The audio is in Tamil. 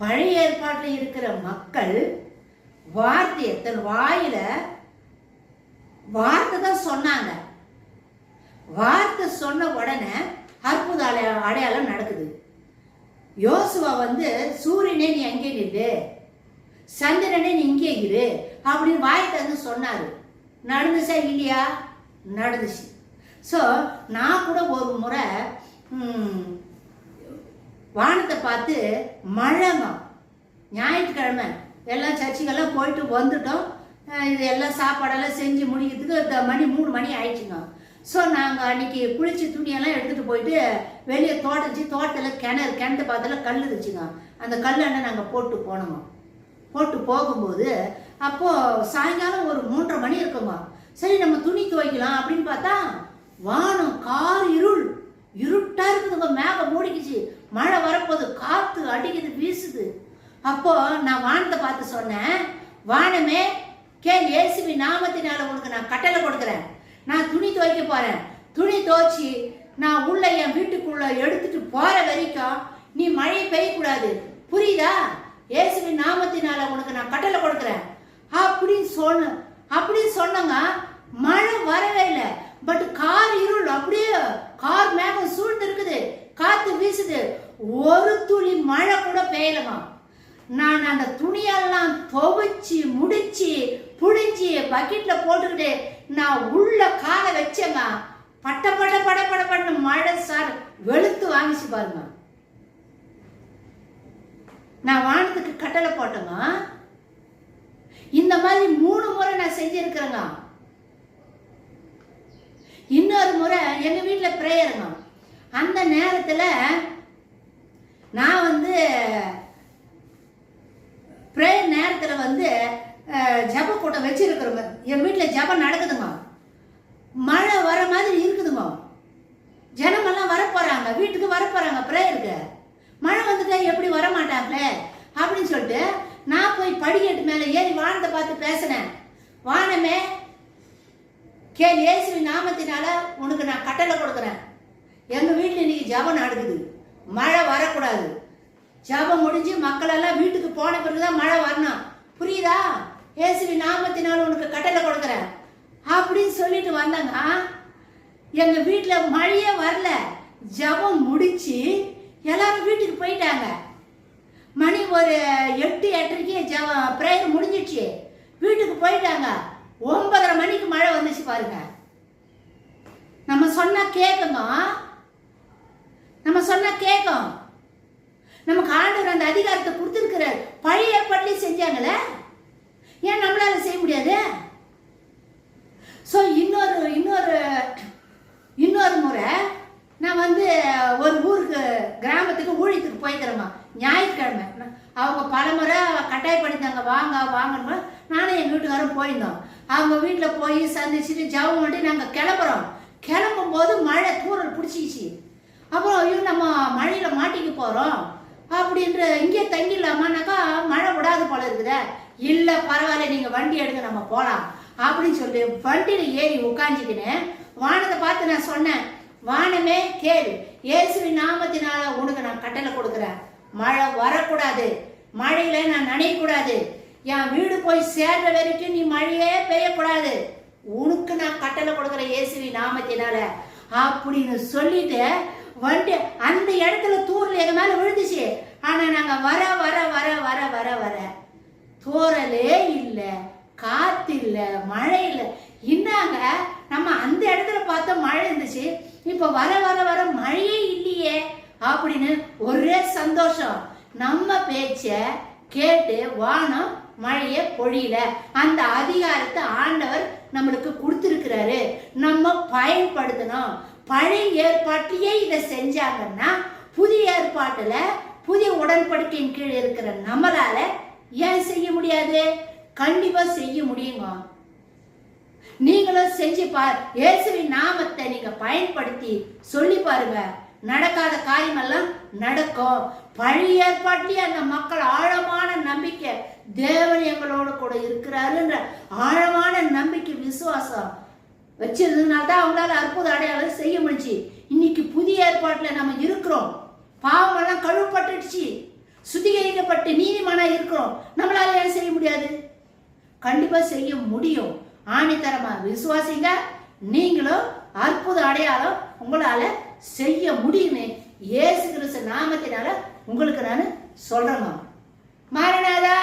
பழைய ஏற்பாட்டில் இருக்கிற மக்கள் வார்த்தையை தன் வாயில வார்த்தை தான் சொன்னாங்க. வார்த்தை சொன்ன உடனே அற்புத அடையாளம் நடக்குது. யோசுவா வந்து சூரியனே நீ அங்கே நில்லு. சந்திரனே நீ இங்கே இரு. அப்படின்னு வாய் வந்து சொன்னார். நடந்துச்சா இல்லையா? நடந்துச்சு. ஸோ நான் கூட ஒரு முறை வானத்தை பார்த்து மழைங்க ஞாயிற்றுக்கிழமை எல்லாம் சர்ச்சுக்கெல்லாம் போயிட்டு வந்துட்டோம். இது எல்லாம் சாப்பாடெல்லாம் செஞ்சு முடிக்கிறதுக்கு மணி மூணு மணி ஆயிடுச்சுங்க. ஸோ நாங்கள் அன்னைக்கு குளிச்சு துணியெல்லாம் எடுத்துகிட்டு போயிட்டு வெளியே தோட்டச்சு தோட்டத்தில் கிணறு கிணத்து பார்த்துல கல் இருந்துச்சுங்க. அந்த கல்லெண்ணை நாங்கள் போட்டு போனோங்க. போட்டு போகும்போது அப்போது சாயங்காலம் ஒரு மூன்றரை மணி இருக்குங்க. சரி நம்ம துணி துவைக்கலாம் அப்படின்னு பார்த்தா வானம் கார் இருள் இருட்டா இருக்குதுங்க மேகம் மூடிக்குச்சு மழை வரப்போகுது காத்து அடிக்குது வீசுது அப்போ நான் வானத்தை பார்த்து சொன்னேன் வானமே கேள் இயேசுவி நாமத்தினால உனக்கு நான் கட்டளை கொடுக்குறேன். நான் துணி துவைக்க போறேன். துணி துவைச்சி நான் உள்ள என் வீட்டுக்குள்ள எடுத்துட்டு போற வரைக்கும் நீ மழை பெய்யக்கூடாது. புரியுதா? இயேசுவி நாமத்தினால உனக்கு நான் கட்டளை கொடுக்குறேன். அப்படின்னு சொன்ன அப்படின்னு சொன்னங்க மழை வரவே இல்லை. பட் கார் இருள் அப்படியே கார் மேகம் சூழ்ந்து இருக்குது காத்து வீசுது. ஒரு துளி மழை கூட பெய்யலமா நான் அந்த துணியெல்லாம் துவைச்சி முடிச்சு புழிஞ்சி பக்கெட்டில் போட்டுக்கிட்டு நான் உள்ள காலை வச்சேங்க பட்ட பட பட பட பட மழை சார் வெளுத்து வாங்கிச்சு பாருங்க நான் வானத்துக்கு கட்டளை போட்டேங்க இந்த மாதிரி மூணு முறை நான் செஞ்சிருக்கிறேங்க இன்னொரு முறை எங்க வீட்டில் பிரேயருங்க அந்த நேரத்தில் நான் வந்து நேரத்தில் வந்து ஜப ஜெப கூட்டம் வச்சிருக்கிறோங்க. என் வீட்டில் ஜெபம் நடக்குதுங்க. மழை வர மாதிரி இருக்குதுங்க. ஜனமெல்லாம் வரப்போகிறாங்க வீட்டுக்கு வரப்போகிறாங்க ப்ரேயருக்கு மழை வந்துட்டா எப்படி வர மாட்டாங்களே அப்படின்னு சொல்லிட்டு நான் போய் படிக்கட்டு மேலே ஏறி வானத்தை பார்த்து பேசினேன். வானமே கே இயேசுவின் நாமத்தினால உனக்கு நான் கட்டளை கொடுக்குறேன். எங்கள் வீட்டில் இன்னைக்கு ஜெபம் நடக்குது. மழை வரக்கூடாது. ஜெபம் முடிஞ்சு மக்களெல்லாம் வீட்டுக்கு போன பிறகுதான் மழை வரணும். புரியுதா? ஏசுவி நாமத்தினால் உனக்கு கட்டளை கொடுக்குறேன். அப்படின்னு சொல்லிட்டு வந்தாங்க. எங்க வீட்டில் மழையே வரல. ஜெபம் முடிச்சு எல்லாரும் வீட்டுக்கு போயிட்டாங்க. மணி ஒரு எட்டு எட்டரைக்கு ஜெப ப்ரேயர் முடிஞ்சிச்சு வீட்டுக்கு போயிட்டாங்க. ஒன்பதரை மணிக்கு மழை வந்துச்சு பாருங்க. நம்ம சொன்னா கேட்குங்க நம்ம சொன்னா கேட்கும் நமக்கு ஆண்டவர் அந்த அதிகாரத்தை கொடுத்துருக்கிறார் பழைய ஏற்பாட்டிலையும் செஞ்சாங்களே? ஏன் நம்மளால செய்ய முடியாது? ஸோ இன்னொரு இன்னொரு இன்னொரு முறை நான் வந்து ஒரு ஊருக்கு கிராமத்துக்கு ஊழியத்துக்கு போய்க்கிறேம்மா. ஞாயிற்றுக்கிழமை. அவங்க பல முறை கட்டாயப்படுத்தாங்க வாங்க வாங்கன்னு நானும் எங்கள் வீட்டுக்காரரும் போயிருந்தோம். அவங்க வீட்டில் போய் சந்திச்சுட்டு ஜவம் பண்ணி நாங்கள் கிளம்புறோம். கிளம்பும் போது மழை தூரல் பிடிச்சிக்கிச்சு. அப்புறம் ஐயோ நம்ம மழையில் மாட்டிக்க போகிறோம் அப்படின்ற இங்கே தங்கிடலாமானாக்கா மழை விடாது போல இருக்குதா. இல்லை பரவாயில்ல நீங்கள் வண்டி எடுங்க நம்ம போகலாம் அப்படின்னு சொல்லி வண்டியில் ஏறி உட்காந்துக்கின்னு வானத்தை பார்த்து நான் சொன்னேன். வானமே கேள் இயேசுவின் நாமத்தினால உனக்கு நான் கட்டளை கொடுக்குறேன். மழை வரக்கூடாது. மழையில நான் நனையக்கூடாது. என் வீடு போய் சேர்ற வரைக்கும் நீ மழையே பெய்யக்கூடாது. உனக்கு நான் கட்டளை கொடுக்குற இயேசுவின் நாமத்தினால. அப்படின்னு சொல்லிட்டு வண்டி அந்த இடத்துல தூரல் எங்க மேல விழுந்துச்சு. ஆனா நாங்க வர வர வர வர வர வர. தூரலே இல்லை காத்து இல்லை மழை இல்லை. இன்னாங்க நம்ம அந்த இடத்துல பார்த்தா மழை இருந்துச்சு. இப்போ வர வர வர மழையே இல்லையே அப்படின்னு ஒரே சந்தோஷம். நம்ம பேச்ச கேட்டு வானம் மழையே பொழியல. அந்த அதிகாரத்தை ஆண்டவர் நம்மளுக்கு கொடுத்துருக்கிறாரு. நம்ம பயன்படுத்தணும். பழைய ஏற்பாட்டிலேயே இதை செஞ்சாங்கன்னா புதிய ஏற்பாட்டில் புதிய உடன்படிக்கையின் கீழ் இருக்கிற நம்மளால ஏன் செய்ய முடியாது? கண்டிப்பா செய்ய முடியுங்க. நீங்களும் செஞ்சு பார் இயேசுவின் நாமத்தை நீங்க பயன்படுத்தி சொல்லி பாருங்க. நடக்காத காரியமெல்லாம் நடக்கும். பழைய ஏற்பாட்டிலேயே அந்த மக்கள் ஆழமான நம்பிக்கை தேவன் எங்களோட கூட இருக்கிறாருன்ற ஆழமான நம்பிக்கை விசுவாசம் வச்சிருந்ததுனால தான் அவங்களால அற்புத அடையாளம் செய்ய முடிஞ்சு கழுவப்பட்டுடுச்சு. சுத்திகரிக்கப்பட்டு நீதிமானா இருக்கிறோம். நம்மளால ஏன் செய்ய முடியாது? கண்டிப்பா செய்ய முடியும். ஆணித்தரமா விசுவாசிங்க. நீங்களும் அற்புத அடையாளம் உங்களால செய்ய முடியுமே. இயேசு கிறிஸ்து நாமத்தினால உங்களுக்கு நான் சொல்றேம்மா மாறினாதா